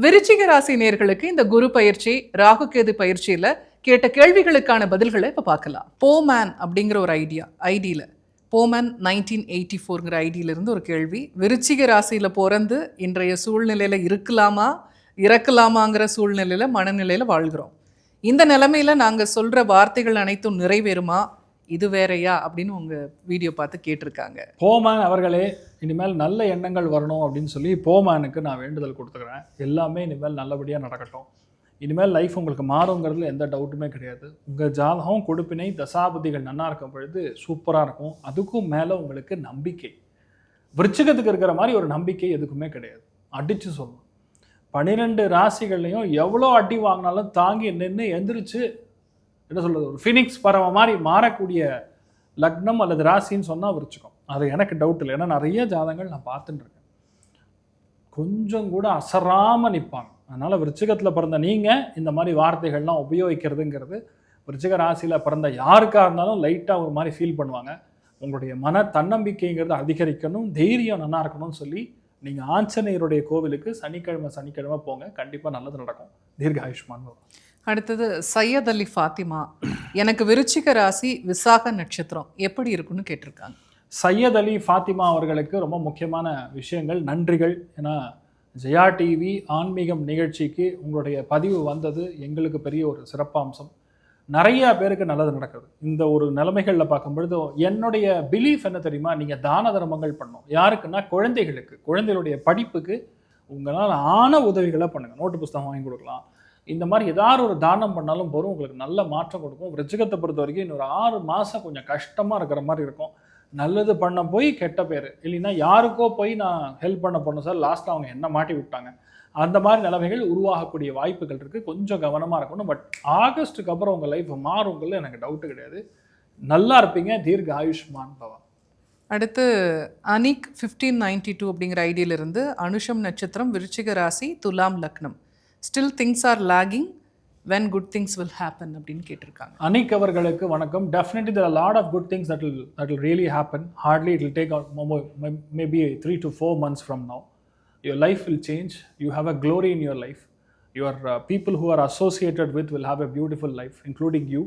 விருச்சிக ராசி நேர்களுக்கு இந்த குரு பயிற்சி ராகு கேது பயிற்சியில் கேட்ட கேள்விகளுக்கான பதில்களை இப்போ பார்க்கலாம். போமேன் அப்படிங்கிற ஒரு ஐடியா ஐடியில். போமேன் நைன்டீன் எயிட்டி ஃபோர்ங்கிற இருந்து ஒரு கேள்வி. விருச்சிக ராசியில் பிறந்து இன்றைய சூழ்நிலையில் இருக்கலாமா இறக்கலாமாங்கிற சூழ்நிலையில் மனநிலையில் வாழ்கிறோம். இந்த நிலமையில் நாங்கள் சொல்கிற வார்த்தைகள் அனைத்தும் நிறைவேறுமா இது வேறயா அப்படின்னு உங்கள் வீடியோ பார்த்து கேட்டிருக்காங்க. போமான் அவர்களே இனிமேல் நல்ல எண்ணங்கள் வரணும் அப்படின்னு சொல்லி போமானுக்கு நான் வேண்டுதல் கொடுத்துக்கிறேன். எல்லாமே இனிமேல் நல்லபடியாக நடக்கட்டும். இனிமேல் லைஃப் உங்களுக்கு மாறுங்கிறதுல எந்த டவுட்டுமே கிடையாது. உங்கள் ஜாதகம் கொடுப்பினை தசாபதிகள் நல்லா இருக்கும் பொழுது சூப்பராக இருக்கும். அதுக்கும் மேலே உங்களுக்கு நம்பிக்கை. விருச்சிகத்துக்கு இருக்கிற மாதிரி ஒரு நம்பிக்கை எதுக்குமே கிடையாது. அடித்து சொல்லணும். பன்னிரெண்டு ராசிகள்லையும் எவ்வளோ அடி வாங்கினாலும் தாங்கி நின்று எந்திரிச்சு என்ன சொல்கிறது ஒரு ஃபினிக்ஸ் பறவை மாதிரி மாறக்கூடிய லக்னம் அல்லது ராசின்னு சொன்னால் விருச்சிக்கும் அது எனக்கு டவுட் இல்லை. ஏன்னா நிறைய ஜாதகங்கள் நான் பார்த்துட்டுருக்கேன். கொஞ்சம் கூட அசராம நிற்பாங்க. அதனால் விருச்சிகத்தில் பிறந்த நீங்கள் இந்த மாதிரி வார்த்தைகள்லாம் உபயோகிக்கிறதுங்கிறது விருச்சிக ராசியில் பிறந்த யாருக்காக இருந்தாலும் லைட்டாக ஒரு மாதிரி ஃபீல் பண்ணுவாங்க. உங்களுடைய மன தன்னம்பிக்கைங்கிறது அதிகரிக்கணும் தைரியம் நல்லா இருக்கணும்னு சொல்லி நீங்கள் ஆஞ்சநேயருடைய கோவிலுக்கு சனிக்கிழமை சனிக்கிழமை போங்க. கண்டிப்பாக நல்லது நடக்கும். தீர்க்க ஆயுஷ்மான் அடுத்தது சையத் அலி ஃபாத்திமா. எனக்கு விருச்சிக ராசி விசாக நட்சத்திரம். எப்படி இருக்குன்னு கேட்டிருக்காங்க. சையத் அலி ஃபாத்திமா அவர்களுக்கு ரொம்ப முக்கியமான விஷயங்கள் நன்றிகள். ஏன்னா ஜெயா டிவி ஆன்மீகம் நிகழ்ச்சிக்கு உங்களுடைய பதிவு வந்தது எங்களுக்கு பெரிய ஒரு சிறப்பம்சம். நிறைய பேருக்கு நல்லது நடக்குது. இந்த ஒரு நிலைமைகளில் பார்க்கும்பொழுது என்னுடைய பிலீஃப் என்ன தெரியுமா? நீங்கள் தான தர்மங்கள் பண்ணணும். யாருக்குன்னா குழந்தைகளுக்கு குழந்தைகளுடைய படிப்புக்கு உங்களால் ஆன உதவிகளை பண்ணுங்கள் நோட்டு புஸ்தகம் வாங்கி கொடுக்கலாம். இந்த மாதிரி ஏதாவது ஒரு தானம் பண்ணாலும் போதும் உங்களுக்கு நல்ல மாற்றம் கொடுக்கும். விருச்சிகத்தை பொறுத்த வரைக்கும் இன்னொரு ஆறு மாதம் கொஞ்சம் கஷ்டமாக இருக்கிற மாதிரி இருக்கும். நல்லது பண்ண போய் கெட்ட பேர். இல்லைன்னா யாருக்கோ போய் நான் ஹெல்ப் பண்ண போனோம் சார் லாஸ்ட்டில் அவங்க என்ன மாட்டி விட்டாங்க. அந்த மாதிரி நிலைமைகள் உருவாகக்கூடிய வாய்ப்புகள் இருக்குது கொஞ்சம் கவனமாக இருக்கணும். பட் ஆகஸ்ட்டுக்கு அப்புறம் உங்கள் லைஃப் மாறுங்கிறது எனக்கு டவுட்டு கிடையாது. நல்லா இருப்பீங்க. தீர்க்க ஆயுஷ்மான் பவா அடுத்து அனிக் ஃபிஃப்டீன் நைன்டி டூ அப்படிங்கிற ஐடியிலிருந்து அனுஷம் நட்சத்திரம் விருச்சிக ராசி துலாம் லக்னம். Still things are lagging when good things will happen அப்படின்னு கேட்டிருக்காங்க அனிக் அவர்களுக்கு வணக்கம் definitely there are lot of good things that will that will really happen hardly it will take out mo- mo- may- maybe three to four months from now your life will change you have a glory in your life your uh, people who are associated with will have a beautiful life including you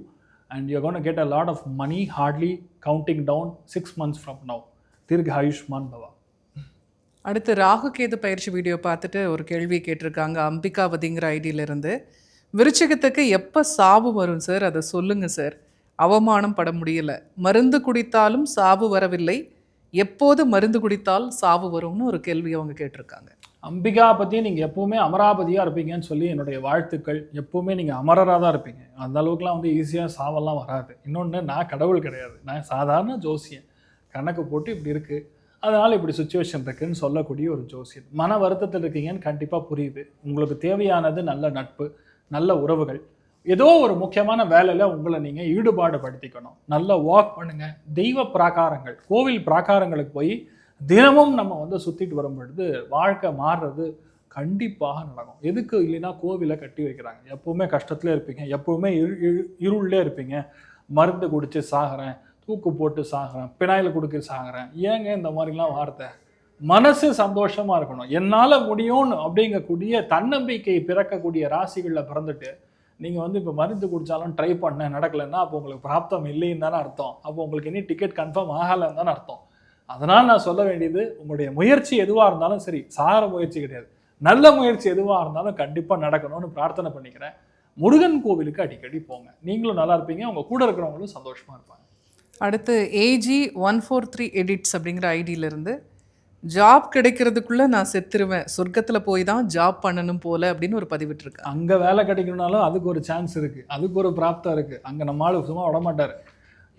and you're going to get a lot of money hardly counting down six months from now dirgha ayushman bhava அடுத்து ராகு கேது பயிற்சி video பார்த்துட்டு ஒரு கேள்வி கேட்டிருக்காங்க அம்பிகாவதிங்கிற ஐடியிலிருந்து விருச்சிகத்துக்கு எப்போ சாவு வரும் sir அதை சொல்லுங்க சார் அவமானம் பட முடியல. மருந்து குடித்தாலும் சாவு வரவில்லை. எப்போது மருந்து குடித்தால் சாவு வரும்னு ஒரு கேள்வி அவங்க கேட்டிருக்காங்க. அம்பிகா பற்றி நீங்கள் எப்போவுமே அமராபதியாக இருப்பீங்கன்னு சொல்லி என்னுடைய வாழ்த்துக்கள். எப்போவுமே நீங்கள் அமரராக தான் இருப்பீங்க. அந்த அளவுக்குலாம் வந்து ஈஸியாக சாவெல்லாம் வராது. இன்னொன்று நான் கடவுள் கிடையாது. நான் சாதாரண ஜோசியன். கணக்கு போட்டு இப்படி இருக்குது அதனால் இப்படி சுச்சுவேஷன் இருக்குதுன்னு சொல்லக்கூடிய ஒரு ஜோசியன். மன வருத்தத்தில் இருக்கீங்கன்னு கண்டிப்பாக புரியுது. உங்களுக்கு தேவையானது நல்ல நட்பு. நல்ல உறவுகள். ஏதோ ஒரு முக்கியமான வேலையில் உங்களை நீங்கள் ஈடுபாடு படுத்திக்கணும் நல்ல வாக் பண்ணுங்கள் தெய்வ பிராகாரங்கள் கோவில் பிராகாரங்களுக்கு போய் தினமும் நம்ம வந்து சுற்றிட்டு வரும் பொழுது வாழ்க்கை மாறுறது கண்டிப்பாக நடக்கும். எதுக்கு இல்லைன்னா கோவிலை கட்டி வைக்கிறாங்க. எப்பவுமே கஷ்டத்துல இருப்பீங்க. எப்பவுமே இரு இரு- இருப்பீங்க. மருந்து குடிச்சு சாகிறேன் தூக்கு போட்டு சாகிறேன் பினாயில் கொடுக்க சாகிறேன். ஏங்க இந்த மாதிரிலாம் வார்த்தை? மனசு சந்தோஷமா இருக்கணும். என்னால் முடியும்னு அப்படிங்கக்கூடிய தன்னம்பிக்கை பிறக்கக்கூடிய ராசிகளில் பிறந்துட்டு நீங்கள் வந்து இப்போ மருந்து குடித்தாலும் ட்ரை பண்ண நடக்கலைன்னா அப்போ உங்களுக்கு பிராப்தம் இல்லைன்னு தானே அர்த்தம். அப்போ உங்களுக்கு இனி டிக்கெட் கன்ஃபார்ம் ஆகலைன்னு தானே அர்த்தம். அதனால் நான் சொல்ல வேண்டியது உங்களுடைய முயற்சி எதுவாக இருந்தாலும் சரி சார முயற்சி கிடையாது. நல்ல முயற்சி எதுவாக இருந்தாலும் கண்டிப்பாக நடக்கணும்னு பிரார்த்தனை பண்ணிக்கிறேன். முருகன் கோவிலுக்கு அடிக்கடி போங்க. நீங்களும் நல்லா இருப்பீங்க உங்கள் கூட இருக்கிறவங்களும் சந்தோஷமாக இருப்பாங்க. அடுத்து AG one four three edits அப்படிங்கிற ஐடியிலிருந்து ஜாப் கிடைக்கிறதுக்குள்ள நான் செத்துருவேன். சொர்க்கத்தில் போய் தான் ஜாப் பண்ணணும் போல அப்படின்னு ஒரு பதிவிட்டிருக்காங்க அங்க வேலை கிடைக்கணும்னாலும் அதுக்கு ஒரு சான்ஸ் இருக்கு. அதுக்கு ஒரு பிராப்தம் இருக்கு. அங்க நம்ம ஆளு சும்மா விடமாட்டார்.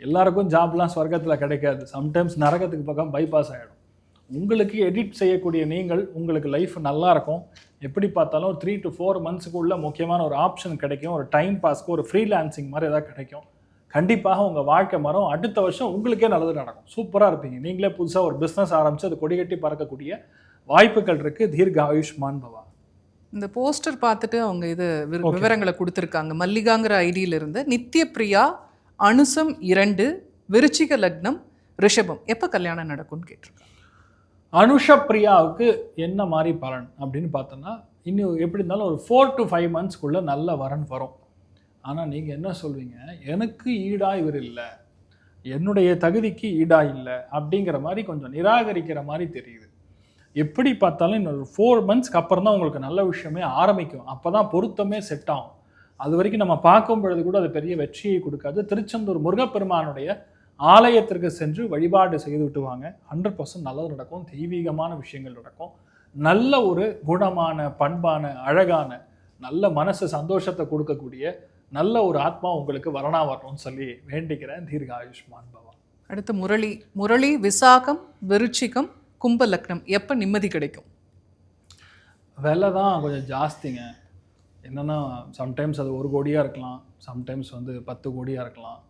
எல்லாருக்கும் ஜாப்லாம் சொர்க்கத்தில் கிடைக்காது. சம்டைம்ஸ் நரகத்துக்கு பக்கம் பைபாஸ் ஆகிடும் உங்களுக்கு எடிட் செய்யக்கூடிய நீங்கள் உங்களுக்கு லைஃப் நல்லா இருக்கும். எப்படி பார்த்தாலும் ஒரு த்ரீ டு ஃபோர் மந்த்ஸுக்குள்ளே முக்கியமான ஒரு ஆப்ஷன் கிடைக்கும். ஒரு டைம் பாஸ்க்கு ஒரு ஃப்ரீலான்சிங் மாதிரி எதாவது கிடைக்கும். கண்டிப்பாக உங்கள் வாழ்க்கை மரம் அடுத்த வருஷம் உங்களுக்கே நல்லது நடக்கும். சூப்பராக இருப்பீங்க. நீங்களே புதுசாக ஒரு பிஸ்னஸ் ஆரம்பித்து அது கொடிகட்டி பறக்கக்கூடிய வாய்ப்புகள் இருக்குது தீர்க்க ஆயுஷ்மான் பவா. இந்த போஸ்டர் பார்த்துட்டு அவங்க இது விவரங்களை கொடுத்துருக்காங்க. மல்லிகாங்கிற ஐடியில இருந்து நித்ய பிரியா அனுசம் இரண்டு விருச்சிக லக்னம் ரிஷபம். எப்போ கல்யாணம் நடக்கும்னு கேட்டிருக்காங்க. அனுஷ பிரியாவுக்கு என்ன மாதிரி பலன் அப்படின்னு பார்த்தோன்னா இன்னும் எப்படி இருந்தாலும் ஒரு ஃபோர் டு ஃபைவ் மந்த்ஸ்க்குள்ளே நல்ல வரன் வரும். ஆனால் நீங்கள் என்ன சொல்வீங்க எனக்கு ஈடா இவர் இல்லை. என்னுடைய தகுதிக்கு ஈடா இல்லை அப்படிங்கிற மாதிரி கொஞ்சம் நிராகரிக்கிற மாதிரி தெரியுது. எப்படி பார்த்தாலும் இன்னொரு ஃபோர் மந்த்ஸ்க்கு அப்புறம் தான் உங்களுக்கு நல்ல விஷயமே ஆரம்பிக்கும். அப்போ தான் பொருத்தமே செட் ஆகும். அது வரைக்கும் நம்ம பார்க்கும் பொழுது கூட அது பெரிய வெற்றியை கொடுக்காது. திருச்செந்தூர் முருகப்பெருமானுடைய ஆலயத்திற்கு சென்று வழிபாடு செய்து விட்டுவாங்க ஹண்ட்ரட் பர்சன்ட் நல்லது நடக்கும். தெய்வீகமான விஷயங்கள் நடக்கும். நல்ல ஒரு குணமான பண்பான அழகான நல்ல மனசு சந்தோஷத்தை கொடுக்கக்கூடிய நல்ல ஒரு ஆத்மா உங்களுக்கு வரணா வரணும்னு சொல்லி வேண்டிக்கிறேன் தீர்க்க ஆயுஷ்மான் பவா. அடுத்து முரளி முரளி விசாகம் விருச்சிகம் கும்ப லக்னம் எப்போ நிம்மதி கிடைக்கும்? விலை தான் கொஞ்சம் ஜாஸ்திங்க. என்னென்னா சம்டைம்ஸ் அது ஒரு கோடியாக இருக்கலாம் சம்டைம்ஸ் வந்து பத்து கோடியாக இருக்கலாம்.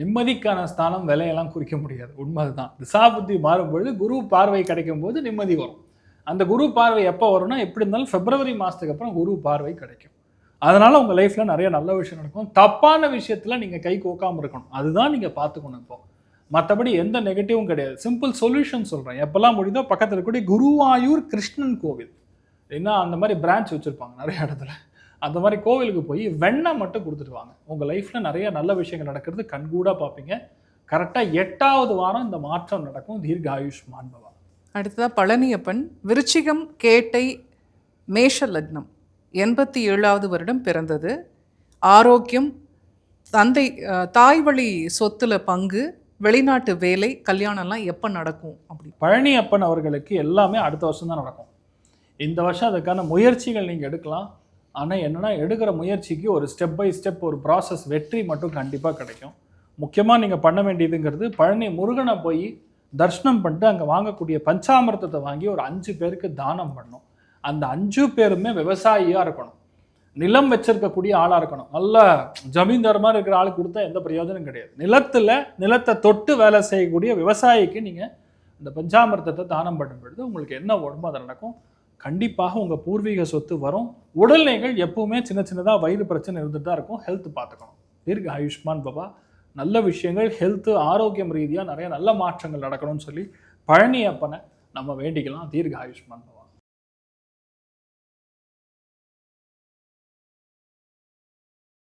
நிம்மதிக்கான ஸ்தானம் விலையெல்லாம் குறிக்க முடியாது. உண்மை அதுதான். திசாபுத்தி மாறும்பொழுது குரு பார்வை கிடைக்கும் போது நிம்மதி வரும். அந்த குரு பார்வை எப்போ வரும்னா எப்படி இருந்தாலும் பிப்ரவரி மாதத்துக்கு அப்புறம் குரு பார்வை கிடைக்கும். அதனால் உங்கள் லைஃப்பில் நிறைய நல்ல விஷயம் நடக்கும். தப்பான விஷயத்தில் நீங்கள் கை கோக்காமல் இருக்கணும். அதுதான் நீங்கள் பார்த்துக்கணும் இப்போ. மற்றபடி எந்த நெகட்டிவும் கிடையாது. சிம்பிள் சொல்யூஷன் சொல்கிறேன் எப்போல்லாம் முடியுதோ பக்கத்தில் இருக்கக்கூடிய குருவாயூர் கிருஷ்ணன் கோவில். ஏன்னா அந்த மாதிரி பிரான்ச் வச்சுருப்பாங்க நிறைய இடத்துல. அந்த மாதிரி கோவிலுக்கு போய் வெண்ணெய் மட்டும் கொடுத்துட்டு வாங்க. உங்கள் லைஃப்பில் நிறைய நல்ல விஷயங்கள் நடக்கிறது கண்கூடாக பார்ப்பீங்க. கரெக்டாக எட்டாவது வாரம் இந்த மாற்றம் நடக்கும். தீர்க்க ஆயுஷ்மான் பவா அடுத்ததாக பழனியப்பன் விருச்சிகம் கேட்டை மேஷ லக்னம். எண்பத்தி ஏழாவது வருடம் பிறந்தது. ஆரோக்கியம் தந்தை தாய் வழி சொத்துல பங்கு வெளிநாட்டு வேலை கல்யாணம்லாம் எப்போ நடக்கும் அப்படி? பழனி அப்பன் அவர்களுக்கு எல்லாமே அடுத்த வருஷம் தான் நடக்கும். இந்த வருஷம் அதுக்கான முயற்சிகள் நீங்கள் எடுக்கலாம். ஆனால் என்னென்னா எடுக்கிற முயற்சிக்கு ஒரு ஸ்டெப் பை ஸ்டெப் ஒரு ப்ராசஸ் வெற்றி மட்டும் கண்டிப்பாக கிடைக்கும். முக்கியமாக நீங்கள் பண்ண வேண்டியதுங்கிறது பழனி முருகனை போய் தர்ஷனம் பண்ணிட்டு அங்கே வாங்கக்கூடிய பஞ்சாமிர்தத்தை வாங்கி ஒரு அஞ்சு பேருக்கு தானம் பண்ணும் அந்த அஞ்சு பேருமே விவசாயியாக இருக்கணும். நிலம் வச்சிருக்கக்கூடிய ஆளாக இருக்கணும். நல்ல ஜமீன்தார் மாதிரி இருக்கிற ஆளுக்கு கொடுத்தா எந்த பிரயோஜனம் கிடையாது. நிலத்தில் நிலத்தை தொட்டு வேலை செய்யக்கூடிய விவசாயிக்கு நீங்கள் இந்த பஞ்சாமிர்தத்தை தானம் பண்ணும் பொழுது உங்களுக்கு என்ன உடம்பு அது நடக்கும். கண்டிப்பாக உங்கள் பூர்வீக சொத்து வரும். உடல்நிலைகள் எப்பவுமே சின்ன சின்னதாக வயிறு பிரச்சனை இருந்துட்டு தான் இருக்கும். ஹெல்த் பார்த்துக்கணும். தீர்க்க ஆயுஷ்மான் பாபா நல்ல விஷயங்கள் ஹெல்த்து ஆரோக்கியம் ரீதியாக நிறைய நல்ல மாற்றங்கள் நடக்கணும்னு சொல்லி பழனி அப்பனை நம்ம வேண்டிக்கலாம். தீர்க்க ஆயுஷ்மான் பாபா.